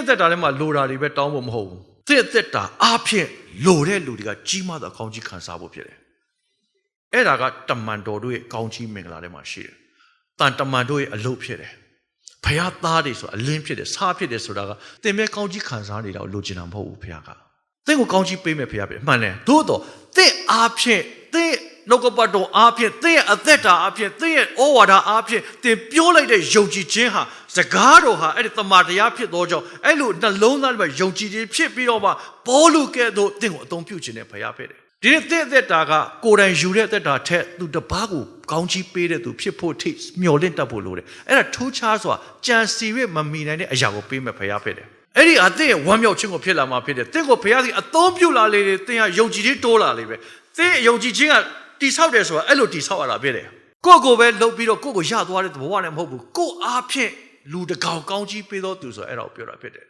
င့်အသက်တာထဲမှာလိုတာတွေပဲတောင်းဖို့မဟုတ်ဘူးသင့်အသက်တာအားဖြင့်လိုတဲ့လူတွေကကြီးမားသောအကောင်းကြီးခံစားဖို့ဖြစ်တယ်အဲ့ဒါကတမန်တော်တို့ရဲ့အကောင်းကြီးမင်္ဂလာထဲမှာရှိတယ်တန်တမန်တို့ရဲ့အလုပ်ဖြစ်တယ်ဖခင်သားတွေဆိုတာအလင်းဖြစ်တယ်စားဖြစ်တယ်ဆိုတာကသင်ပဲကောင်းကြီးခံစားနေတာကိုလိုချင်တာမဟုတ်ဘူးဖခင်ကသင်ကိုကောင်းကြီးပေးမယ်ဖခင်ပဲအမှန်တယ်သို့တော့သင်အားဖြင့်သင်နှုတ်ကပတ်တော်အားဖြင့်သင်ရဲ့အသက်တာအားဖြင့်သင်ရဲ့ဩဝါဒအားဖြင့်သင်ပြောလိုက်တဲ့ယုံကြည်ခြင်းဟာ စကားတော်ဟာအဲ့ဒီတမန်တရားဖြစ်သောကြောင့်အဲ့လိုနှလုံးသားထဲမှာယုံကြည်ခြင်းဖြစ်ပြီးတော့မှဘောလူကဲ့သို့သင်ကိုအသုံးပြုခြင်းနဲ့ဖခင်ဖြစ်တယ်ဒီနေ့သင်အသက်တာကကိုယ်တိုင်ယူတဲ့အသက်တာထက်သူတစ်ပါးကိုကောင်းချီးပေးတဲ့သူဖြစ်ဖို့ထိမျှော်လင့်တတ်ဖို့လိုတယ်အဲ့ဒါထူးခြားစွာကြံစီရမမီနိုင်တဲ့အရာကိုပေးမယ်ဖခင်ဖြစ်တယ်အဲ့ဒီအသင်ရဲ့ဝမ်းမြောက်ခြင်းကိုဖြစ်လာမှာဖြစ်တယ်။သင်ကိုဘုရားသည်အသုံးပြုလာလေတယ်။သင်ဟာယုံကြည်ခြင်းတိုးလာလေပဲ။သင်ရဲ့ယုံကြည်ခြင်းကတိဆောက်တယ်ဆိုတာအဲ့လိုတိဆောက်ရတာဖြစ်တယ်။ကိုယ့်ကိုယ်ပဲလှုပ်ပြီးတော့ကိုယ့်ကိုရသွားတဲ့ဘဝနဲ့မဟုတ်ဘူး။ကိုယ့်အားဖြင့် လူတကောင်ကောင်းကြီးပေးသောသူဆိုအဲ့ဒါကိုပြောတာဖြစ်တယ်